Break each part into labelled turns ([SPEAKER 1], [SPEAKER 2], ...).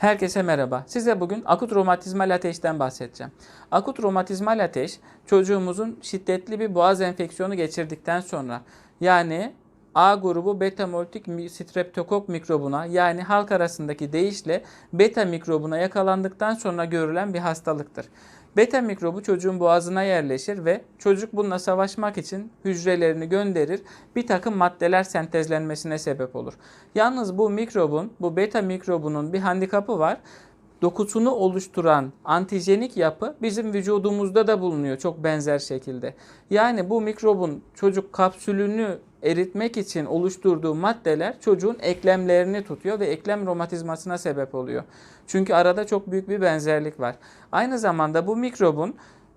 [SPEAKER 1] Herkese merhaba. Size bugün akut romatizmal ateşten bahsedeceğim. Akut romatizmal ateş çocuğumuzun şiddetli bir boğaz enfeksiyonu geçirdikten sonra yani A grubu beta moltik mi- streptokok mikrobuna yani halk arasındaki deyişle beta mikrobuna yakalandıktan sonra görülen bir hastalıktır. Beta mikrobu çocuğun boğazına yerleşir ve çocuk bununla savaşmak için hücrelerini gönderir. Bir takım maddeler sentezlenmesine sebep olur. Yalnız bu mikrobun, bu beta mikrobunun bir handikapı var dokusunu oluşturan antijenik yapı bizim vücudumuzda da bulunuyor çok benzer şekilde. Yani bu mikrobun çocuk kapsülünü eritmek için oluşturduğu maddeler çocuğun eklemlerini tutuyor ve eklem romatizmasına sebep oluyor. Çünkü arada çok büyük bir benzerlik var. Aynı zamanda bu mikrobun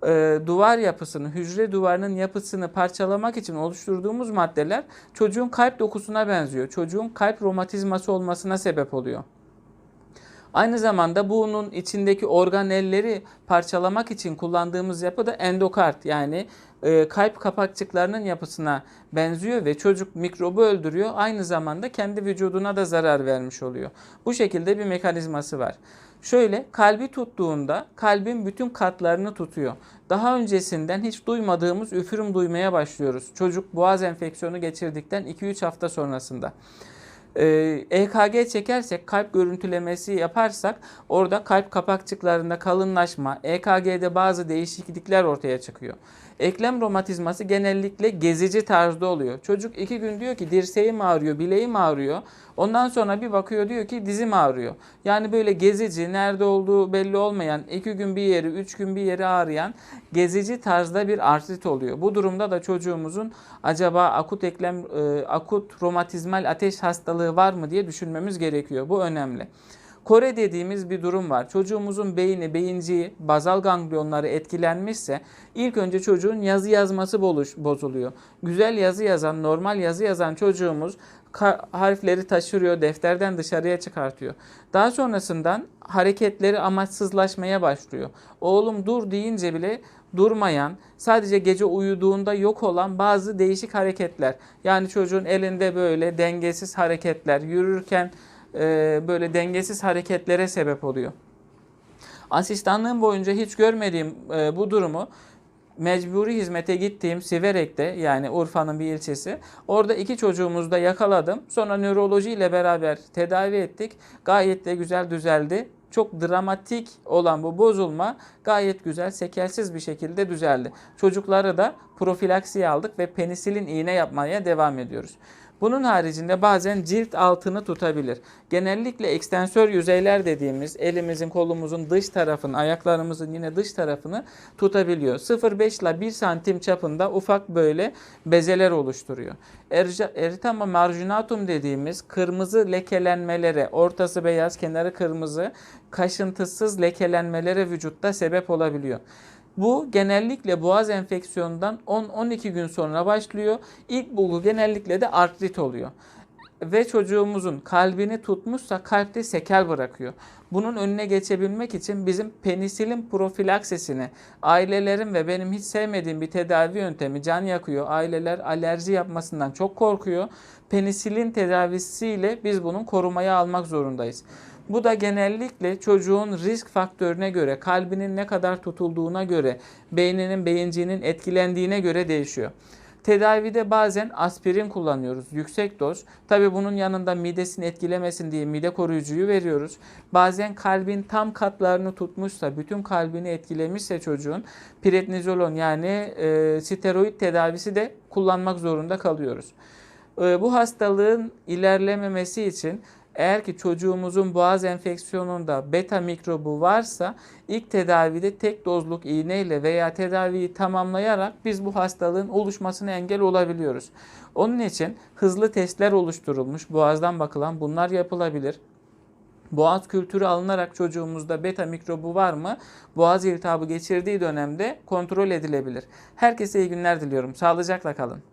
[SPEAKER 1] e, duvar yapısını, hücre duvarının yapısını parçalamak için oluşturduğumuz maddeler çocuğun kalp dokusuna benziyor. Çocuğun kalp romatizması olmasına sebep oluyor. Aynı zamanda bunun içindeki organelleri parçalamak için kullandığımız yapı da endokard yani e, kalp kapakçıklarının yapısına benziyor ve çocuk mikrobu öldürüyor. Aynı zamanda kendi vücuduna da zarar vermiş oluyor. Bu şekilde bir mekanizması var. Şöyle kalbi tuttuğunda kalbin bütün katlarını tutuyor. Daha öncesinden hiç duymadığımız üfürüm duymaya başlıyoruz. Çocuk boğaz enfeksiyonu geçirdikten 2-3 hafta sonrasında. Ee, EKG çekersek kalp görüntülemesi yaparsak orada kalp kapakçıklarında kalınlaşma, EKG'de bazı değişiklikler ortaya çıkıyor. Eklem romatizması genellikle gezici tarzda oluyor. Çocuk iki gün diyor ki dirseğim ağrıyor, bileğim ağrıyor. Ondan sonra bir bakıyor diyor ki dizim ağrıyor. Yani böyle gezici, nerede olduğu belli olmayan, iki gün bir yeri, üç gün bir yeri ağrıyan gezici tarzda bir artrit oluyor. Bu durumda da çocuğumuzun acaba akut eklem, e, akut romatizmal ateş hastalığı var mı diye düşünmemiz gerekiyor. Bu önemli. Kore dediğimiz bir durum var. Çocuğumuzun beyni, beyinciği, bazal ganglionları etkilenmişse ilk önce çocuğun yazı yazması bozuluyor. Güzel yazı yazan, normal yazı yazan çocuğumuz harfleri taşırıyor, defterden dışarıya çıkartıyor. Daha sonrasından hareketleri amaçsızlaşmaya başlıyor. Oğlum dur deyince bile durmayan, sadece gece uyuduğunda yok olan bazı değişik hareketler. Yani çocuğun elinde böyle dengesiz hareketler, yürürken e, böyle dengesiz hareketlere sebep oluyor. Asistanlığım boyunca hiç görmediğim e, bu durumu mecburi hizmete gittiğim Siverek'te yani Urfa'nın bir ilçesi. Orada iki çocuğumuzu da yakaladım. Sonra nöroloji ile beraber tedavi ettik. Gayet de güzel düzeldi. Çok dramatik olan bu bozulma gayet güzel, sekelsiz bir şekilde düzeldi. Çocukları da profilaksiye aldık ve penisilin iğne yapmaya devam ediyoruz. Bunun haricinde bazen cilt altını tutabilir. Genellikle ekstensör yüzeyler dediğimiz elimizin kolumuzun dış tarafını, ayaklarımızın yine dış tarafını tutabiliyor. 0,5 ile 1 santim çapında ufak böyle bezeler oluşturuyor. Erythema marginatum dediğimiz kırmızı lekelenmelere, ortası beyaz, kenarı kırmızı, kaşıntısız lekelenmelere vücutta sebep olabiliyor. Bu genellikle boğaz enfeksiyonundan 10-12 gün sonra başlıyor. İlk bulgu genellikle de artrit oluyor. Ve çocuğumuzun kalbini tutmuşsa kalpte sekel bırakıyor. Bunun önüne geçebilmek için bizim penisilin profilaksisini ailelerin ve benim hiç sevmediğim bir tedavi yöntemi can yakıyor. Aileler alerji yapmasından çok korkuyor. Penisilin tedavisiyle biz bunun korumaya almak zorundayız. Bu da genellikle çocuğun risk faktörüne göre, kalbinin ne kadar tutulduğuna göre, beyninin, beyinciğinin etkilendiğine göre değişiyor. Tedavide bazen aspirin kullanıyoruz. Yüksek doz. Tabi bunun yanında midesini etkilemesin diye mide koruyucuyu veriyoruz. Bazen kalbin tam katlarını tutmuşsa, bütün kalbini etkilemişse çocuğun prednizolon yani e, steroid tedavisi de kullanmak zorunda kalıyoruz. E, bu hastalığın ilerlememesi için eğer ki çocuğumuzun boğaz enfeksiyonunda beta mikrobu varsa ilk tedavide tek dozluk iğneyle veya tedaviyi tamamlayarak biz bu hastalığın oluşmasına engel olabiliyoruz. Onun için hızlı testler oluşturulmuş. Boğazdan bakılan bunlar yapılabilir. Boğaz kültürü alınarak çocuğumuzda beta mikrobu var mı? Boğaz iltihabı geçirdiği dönemde kontrol edilebilir. Herkese iyi günler diliyorum. Sağlıcakla kalın.